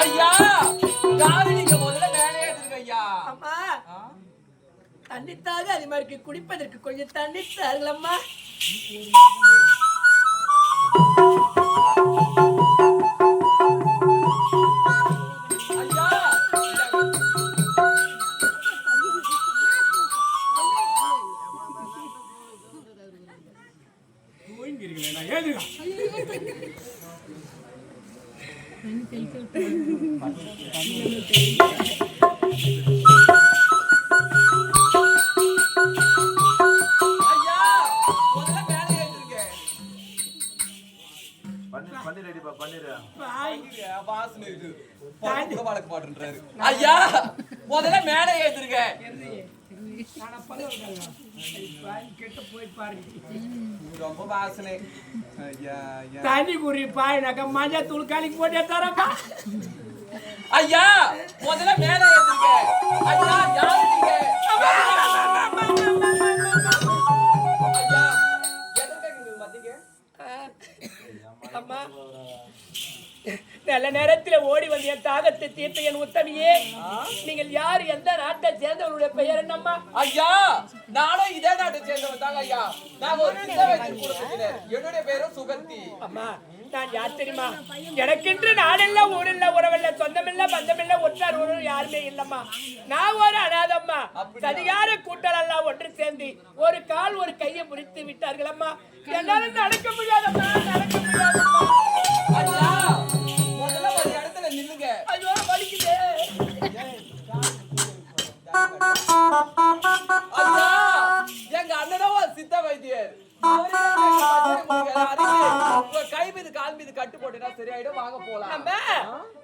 ஐயா யாரு நீங்க முதல்ல மேலே ஏத்துங்க ஐயா. அம்மா? தண்ணித்தாக அதிகமாக குடிப்பதற்கு கொஞ்சம் தண்ணி தாருங்களம்மா. ஏத்துருங்க கெட்டு போய் பாருங்க ரொம்ப வாசனை. ஐயா ஐயா தண்ணி குறி பாயினாக்கா மஞ்சள் தூள் கலக்கி போட்டே தரப்பா ஐயா முதல்ல மேலே ஐயா யாரு நல்ல நேரத்துல ஓடி வந்து என் தாகத்தை தீர்த்த என் உத்தமியே. நீங்கள் யார்? எந்த நாட்டை சேர்ந்தவருடைய பெயர் என்னம்மா? ஐயா நானும் இதே நாட்டை சேர்ந்தவன் தாங்க ஐயா. நான் ஒரு என்னுடைய பேரும் சுகந்தி. அம்மா நான் யார் தெரியுமா? எனக்கென்று நாடில்ல ஊரில்ல உறவில்ல சொந்தமில்ல பந்தமில்ல ஒற்றார் உறவு யாருமே இல்லம்மா. நான் ஒரு அனாதம்மா. சரியான கூட்டம் எல்லாம் ஒன்று சேர்ந்து ஒரு கால் ஒரு கையை முடித்து விட்டார்கள் அம்மா என்னால நடக்க முடியாதம்மா நடக்க முடியாதம்மா. எங்க அண்ணனும் ஒரு சித்த வைத்தியர். கை மீது கால் மீது கட்டு போட்டுனா சரியாயிடும் வாங்க போலாம்.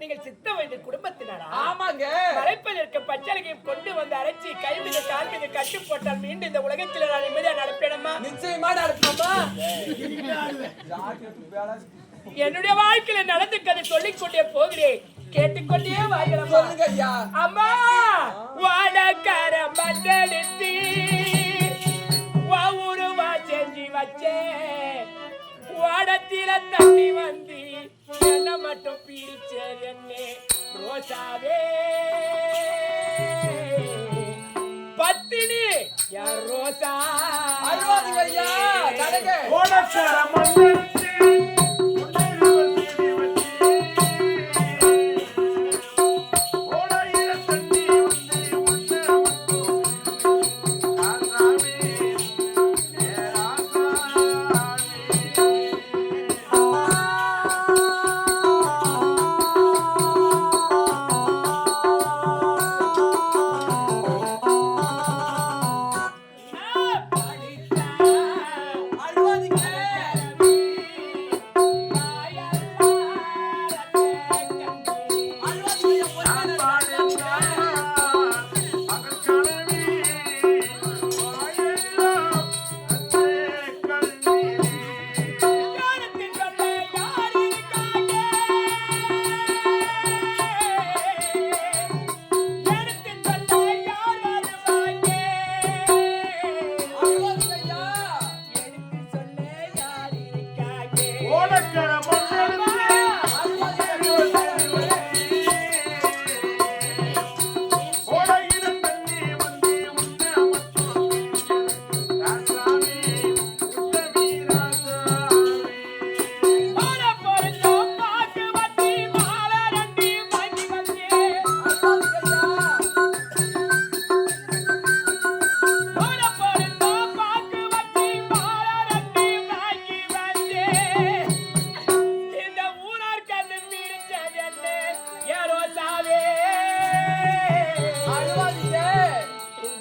நீங்கள் சித்த வைத்திய குடும்பத்தினரா? ஆமாங்க. மறைப்பதற்கு பச்சளையும் கொண்டு வந்து அரைச்சி கை மீது கால் மீது கட்டு போட்டால் மீண்டும் இந்த உலகத்தில் நான் நிம்மதியா நிச்சயமா நடக்குமா என்னுடைய வாழ்க்கையில நடந்துக்கதை சொல்லிக் கொண்டே போகிறேன். கேட்டுக்கொண்டே ஐயா அம்மா. வாழக்கார மண்டெடுத்து உருவா செஞ்சு வச்சேன். ஓடத்தில தண்ணி வந்து என்ன மட்டும் பிரிச்சது என்ன ரோசாவே பத்தினி யார் ரோசா அழுவாதீங்க ஐயா நடங்க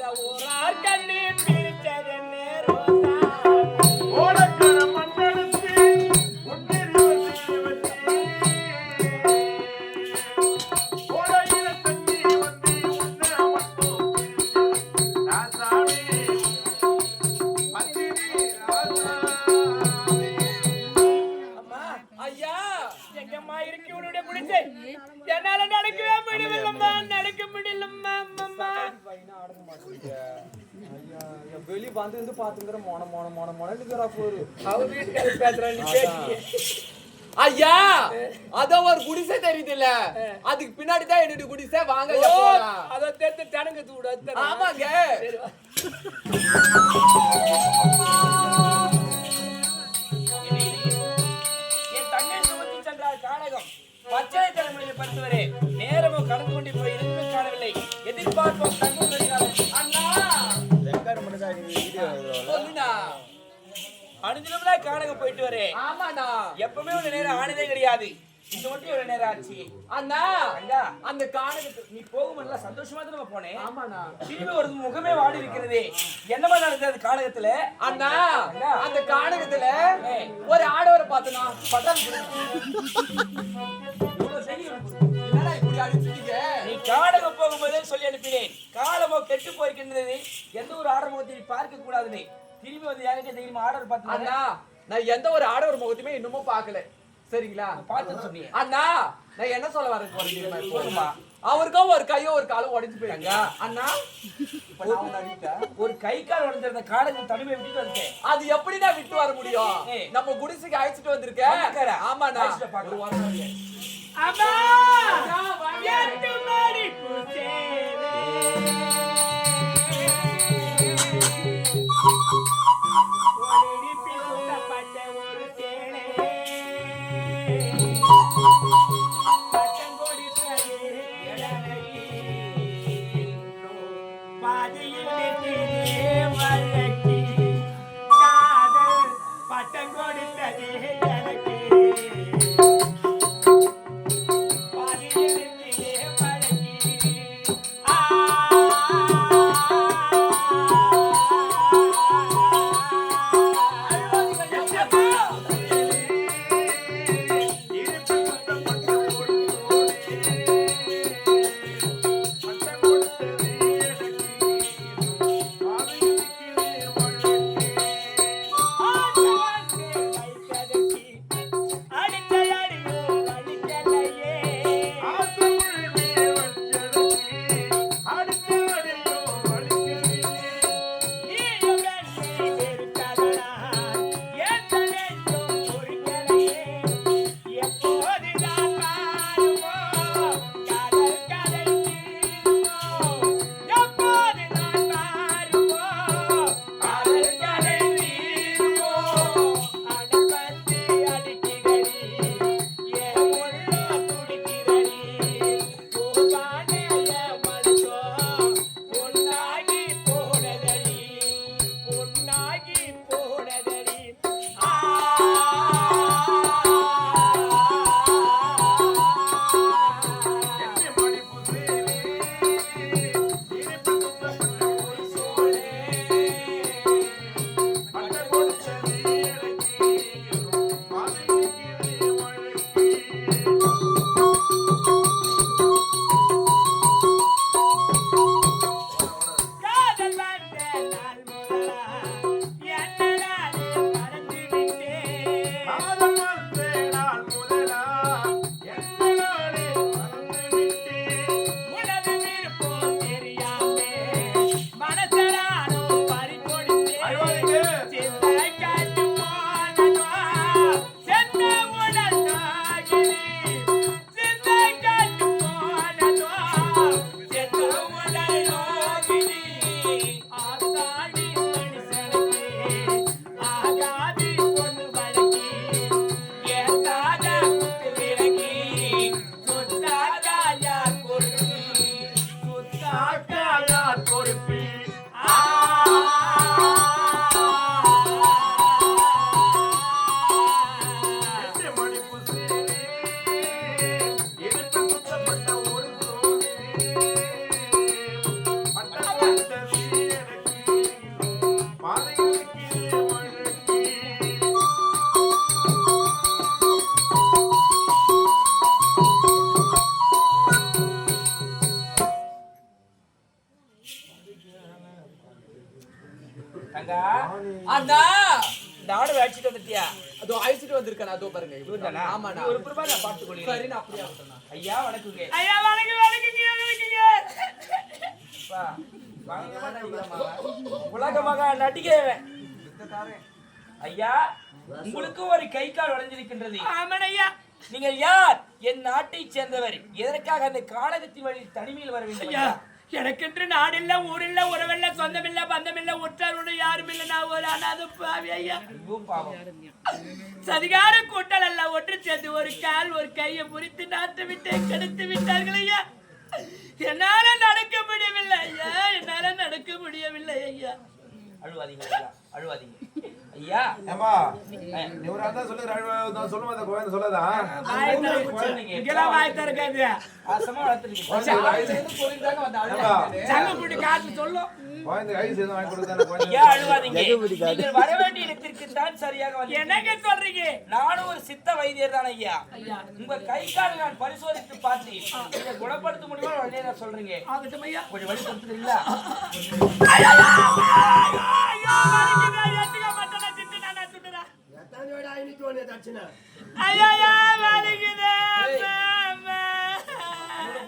ஓரார் கண்ணீர் வெளிய வந்து வந்து பாத்துக்கிற மோன மோன மோன மோனனுக்குறா போரு. அவ வீட்டுக்காரர் பேசுறான்னு ஐயா அதோ ஒரு குடிசை தெரியுதுல்ல? அதுக்கு பின்னாடி தான் என்னுடைய குடிசை வாங்க. அதை தெரிந்து தனங்க தூடு. ஆமாங்க. தங்கை பச்சை தலைமுறையை பறித்தவரே நேரமும் கடந்து கொண்டு போய் இருந்து காணவில்லை எதிர்பார்ப்போம் தங்கம். கானகம் போயிட்டு வரேன். ஆமாண்ணா. எப்பவுமே ஒரு நேரம் ஆனதே கிடையாது. இந்த மட்டும் ஒரு நேரம் ஆச்சு. அண்ணா அண்ணா. அந்த காணகத்து நீ போகும்போது சந்தோஷமா தான் நம்ம போனேன்? ஆமாண்ணா. திரும்பி ஒரு முகமே வாடி இருக்கிறது. என்னமா நடந்தது கானகத்துல அண்ணா அண்ணா. அந்த காணகத்துல ஒரு ஆடவரை பார்த்தனா பட்டம் என்னடா இப்படி அடிச்சிட்டீங்க நீ கானகம் போகும்போதே சொல்லி அனுப்பினேன். காலமோ கெட்டு போயிருக்கின்றது எந்த ஒரு ஆடர் முகத்தை நீ பார்க்க கூடாதுன்னு திரும்பி வந்து யாருக்கு தெரியுமா? ஆர்டர் பார்த்து அண்ணா நான் எந்த ஒரு ஆடவர் முகத்தையுமே இன்னமும் பார்க்கல. சரிங்களா? பார்த்து சொன்னீங்க அண்ணா நான் என்ன சொல்ல வரேன் தெரியுமா இப்போ? அவருக்கும் ஒரு கையோ ஒரு காலும் உடைஞ்சு போயிட்டாங்க அண்ணா நான். ஒரு கை கால் உடஞ்சிருந்த காடகம் தனிமை விட்டுட்டு வந்தேன் அது எப்படி நான் விட்டு வர முடியும். நம்ம குடிசைக்கு அழைச்சிட்டு வந்திருக்கேன். வாரம் ஆகுது. அம்மா. எட்டு மணி பூச்சேரே. தங்கா அண்ணா! ஆடு அடிச்சிட்டு வந்துட்டியா? அதோ அழைச்சிட்டு வந்திருக்கேன். அதோ பாருங்க இவர்தானா? ஒரு ரூபாய் நான் சரி நான் அப்படியே ஆகட்டும்ண்ணா. ஐயா வணக்கங்க. ஐயா வணக்கம் வணக்கங்க வணக்கங்க. பா வாங்க உலக மகா நடிகை ஐயா உங்களுக்கும் ஒரு கை கால் உடைஞ்சிருக்கின்றது ஆமனையா நீங்கள் யார்? என் நாட்டை சேர்ந்தவர். எதற்காக அந்த காலகத்தின் வழி தனிமையில் வர வேண்டும் ஐயா ஐயா? எனக்கென்று நாடில்ல ஊரில்ல உறவில்ல சொந்தமில்ல பந்தமில்ல உற்றாரோட யாரும் இல்ல நான் ஒரு அனாத பாவி ஐயா. சதிகார கூட்டல் அல்ல ஒன்று சேர்ந்து ஒரு கால் ஒரு கையை முறித்து நாட்டு விட்டு கெடுத்து விட்டார்கள் ஐயா. என்னால நடக்க முடியவில்லை ஐயா என்னால நடக்க முடியவில்லை ஐயா. அழுவாதீங்க அழுவாதீங்க. ஐயா ஒரு ஆள் தான் அழுவ- நான் சொல்லும் போது குழந்தை சொல்லாதா? இங்கெல்லாம் வாய் திறக்காது வளர்த்துருக்கீங்க சொல்லிட்டாங்க சொல்லும் சொல்றீங்க நானும் ஒரு சித்த வைத்தியர் தான் ஐயா உங்க கை கால் நான் பரிசோதித்து பார்த்தேன் இதை குணப்படுத்த முடியுமா உடனே நான் சொல்றீங்க ஆகட்டும் ஐயா கொஞ்சம் வழி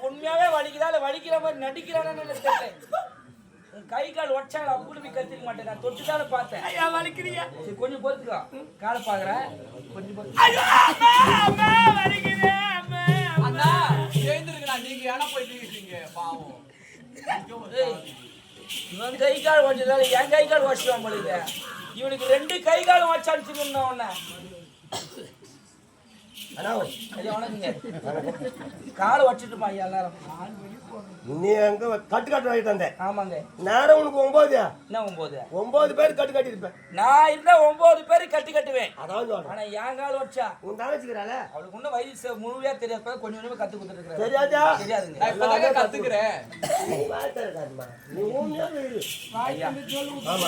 உண்மையாவே வலிக்குதா? இல்ல வலிக்கிற மாதிரி நடிக்கிறானு தெரியல. உன் கை கால் உடச்சாங்க அப்படி போய் கத்திக்க மாட்டேன். நான் தொட்டுதானே பார்த்தேன். ஐயா. சரி கொஞ்சம் பொறுத்துக்கோ. காலை பாக்குறேன் கொஞ்சம் பொறுத்து. ஐயோ, அம்மா, அம்மா, வலிக்குது, அம்மா, அம்மா. அண்ணா எழுந்திருக்கா நீங்க ஏன்னா போய் பாவம். இவன் கை கால் உடச்சதால என் கை கால் உடச்சிடுவான் போல இவனுக்கு ரெண்டு கை காலம் வச்சான்னு அடிச்சுக்கணும் உன்ன. ஐயா வணக்கங்க. காலை வச்சுட்டுமா ஐயா எல்லாரும்? நீ அங்க கட்டு கட்டு வாங்கிட்டு வந்த. ஆமாங்க. நேரம் உனக்கு ஒன்பது என்ன ஒன்பது ஒன்பது பேர் கட்டு கட்டியிருப்பேன். நான் இருந்தா ஒன்பது பேர் கட்டி கட்டுவேன். அதான் சொல்றேன். ஆனா என் கால் உடச்சா? உன் தங்கச்சிக்கிறாள அவளுக்கு இன்னும் வயசு முழுமையா தெரியாது கொஞ்சம் கொஞ்சமா கத்து கொடுத்துட்டு இருக்கிறேன் தெரியாதா? தெரியாதுங்க. இப்பதாங்க கத்துக்கிறேன்.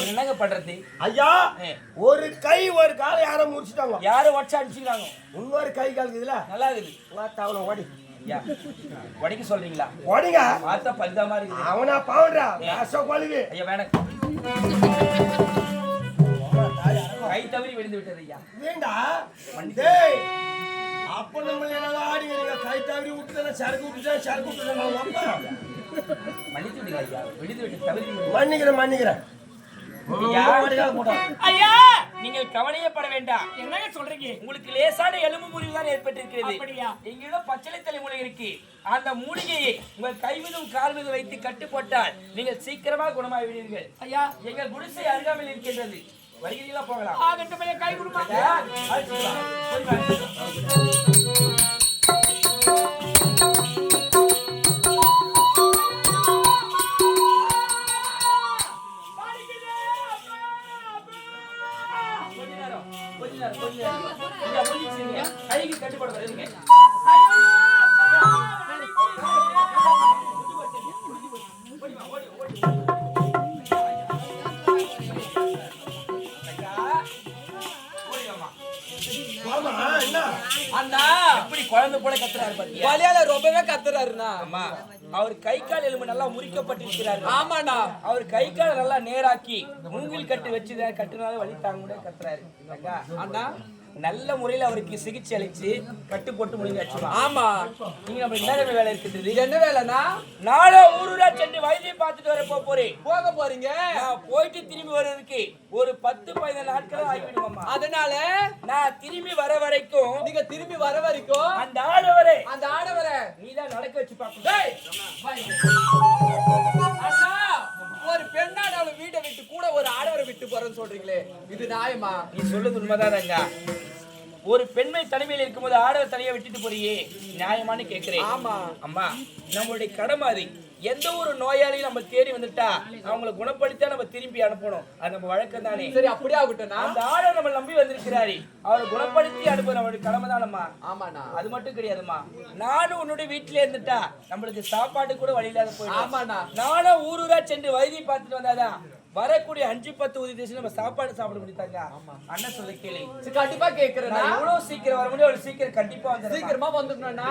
என்னங்க பண்றது? ஐயா. ஒரு கை ஒரு காலை யாரும் முடிச்சிட்டாங்க யாரும் உடச்சு அடிச்சுக்கிறாங்க இன்னொரு கை கால் இருக்குதுல நல்லா இருக்குது. அவனை ஓடி. உடைக்க சொல்றீங்களா? ஓடிங்க பார்த்தா பரிதாமா இருக்குது. அவனா பாவன்றா வேஷம் கொழுவி ஐயா வேணாம். கை தவறி விழுந்து விட்டது ஐயா. வேண்டா. அப்ப நம்ம என்ன ஆடிங்க கை தவறி விட்டுதானே சரக்கு விட்டுட்டா சரக்கு விட்டுட்டா மன்னித்து விடுங்க ஐயா. விழுந்து விட்டு தவறி. மன்னிக்கிறேன் மன்னிக்கிறேன். ஐயா, நீங்கள் கவலையப்பட வேண்டாம் என்னங்க சொல்றீங்க உங்களுக்கு லேசான எலும்பு முறிவு தான் ஏற்பட்டிருக்கிறது? எங்களிடம் பச்சளை தலை மூலிகை இருக்கு அந்த மூலிகையை உங்கள் கை மீதும் கால் மீதும் வைத்து கட்டு போட்டால் நீங்கள் சீக்கிரமாக குணமாகி விடுவீர்கள் ஐயா எங்கள் குடிசை அருகாமையில் இருக்கின்றது வருகிறீங்களா போகலாம் ஆகட்டும் ஐயா கை கொடுமா வலியால ரொம்பவே கத்துறாருண்ணா. அம்மா அவர் கை கால் எலும்பு நல்லா முறிக்கப்பட்டிருக்கிறார். ஆமாண்ணா. அவர் கை கால் நல்லா நேராக்கி மூங்கில் கட்டு வச்சு கட்டுனால வலி தாங்க முடியாது கத்துறாரு அண்ணா நல்ல முறையில் அவருக்கு சிகிச்சை அளிச்சு கட்டு போட்டு முடிஞ்சாச்சுமா ஆமா. நீங்க நம்ம என்ன வேலை இருக்குது என்ன வேலைண்ணா நாளை ஊருடா சென்று வைத்தியம் பார்த்துட்டு வர போப் போறேன். போக போறீங்க? போயிட்டு திரும்பி வர்றதுக்கு ஒரு பத்து பதினஞ்சு நாட்கள் ஆகிவிடுமாம்மா. அதனால? நான் திரும்பி வர வரைக்கும் நீங்க திரும்பி வர வரைக்கும் அந்த ஆடவரே அந்த ஆடவரை. நீதான் நடக்க வச்சு அண்ணா ஒரு பெண்ணாட அவளை வீட்டை விட்டு கூட ஒரு ஆடவரை விட்டு போறேன்னு சொல்றீங்களே. இது நியாயமா? நீ சொல்லுது உண்மைதான் ஒரு பெண்மை தனிமையில் இருக்கும்போது ஆடவர் தலையை விட்டுட்டு போறியே? நியாயமான்னு கேக்குறேன் ஆமா. அம்மா நம்மளுடைய கடமை அது எந்த ஒரு நோயாளியும் நம்ம தேடி வந்துட்டா அவங்கள குணப்படுத்தா நம்ம திரும்பி அனுப்பணும். அது நம்ம வழக்கம் தானே. சரி அப்படியே ஆகட்டும்ண்ணா அந்த ஆடவர் நம்ம நம்பி வந்திருக்கிறாரு. அவரை குணப்படுத்தி அனுப்ப நம்மளுடைய கடமை தானம்மா ஆமாண்ணா. அது மட்டும் கிடையாதும்மா. நானும் உன்னுடைய வீட்டுல இருந்துட்டா நம்மளுக்கு சாப்பாடு கூட வழி இல்லாத போயிடும். ஆமாண்ணா. நானும் ஊரூரா சென்று வைத்தியம் பார்த்துட்டு வந்தாதான் வரக்கூடிய அஞ்சு பத்து உதவி தேசம் நம்ம சாப்பாடு சாப்பிட முடித்தாங்க அண்ணன் சொல்ல கேளு. கண்டிப்பா கேக்குறேண்ணா நான் எவ்வளவு சீக்கிரம் வர முடியும் அவ்வளவு சீக்கிரம் கண்டிப்பா வந்து சீக்கிரமா வந்துடணும்ண்ணா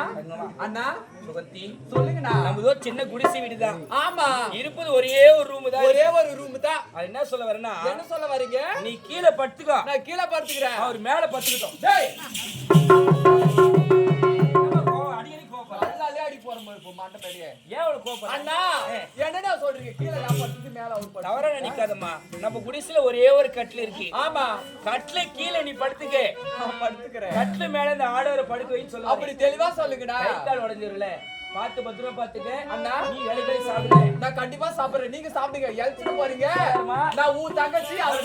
அண்ணா. சுகத்தி சொல்லுங்கண்ணா. நம்மதோ சின்ன குடிசை வீடுதான். ஆமா. இருப்பது ஒரே ஒரு ரூம் தான். ஒரே ஒரு ரூம் தான். அது என்ன சொல்ல வரேன்னா என்ன சொல்ல வரீங்க? நீ கீழே படுத்துக்கோ. நான் கீழே படுத்துக்கிறேன். அவர் மேல படுத்துக்கிட்டோம். இப்போ மாட்டேன் பெரிய ஏன் அவளுக்கு கோபம் அண்ணா என்னடா சொல்றீங்க? கீழே நான் படுத்துட்டு மேல அவர் படுத்து. தவறா நினைக்காதம்மா நம்ம குடிசையில ஒரே ஒரு கட்டில் இருக்கு. ஆமா. கட்டில கீழே நீ படுத்துக்க. நான் படுத்துக்கிறேன். கட்டில மேல இந்த ஆடவரை படுக்க வைன்னு அப்படி தெளிவா சொல்லுங்கடா. கை கால் உடைஞ்சிருல பார்த்து பத்திரமா பாத்துக்க அண்ணா. நீ வேலைக்கு போய் சாப்பிடு. நான் கண்டிப்பா சாப்பிடுறேன். நீங்க சாப்பிடுங்க. எழுத்துட்டு போறீங்க. நான் உன் தங்கச்சி அவர்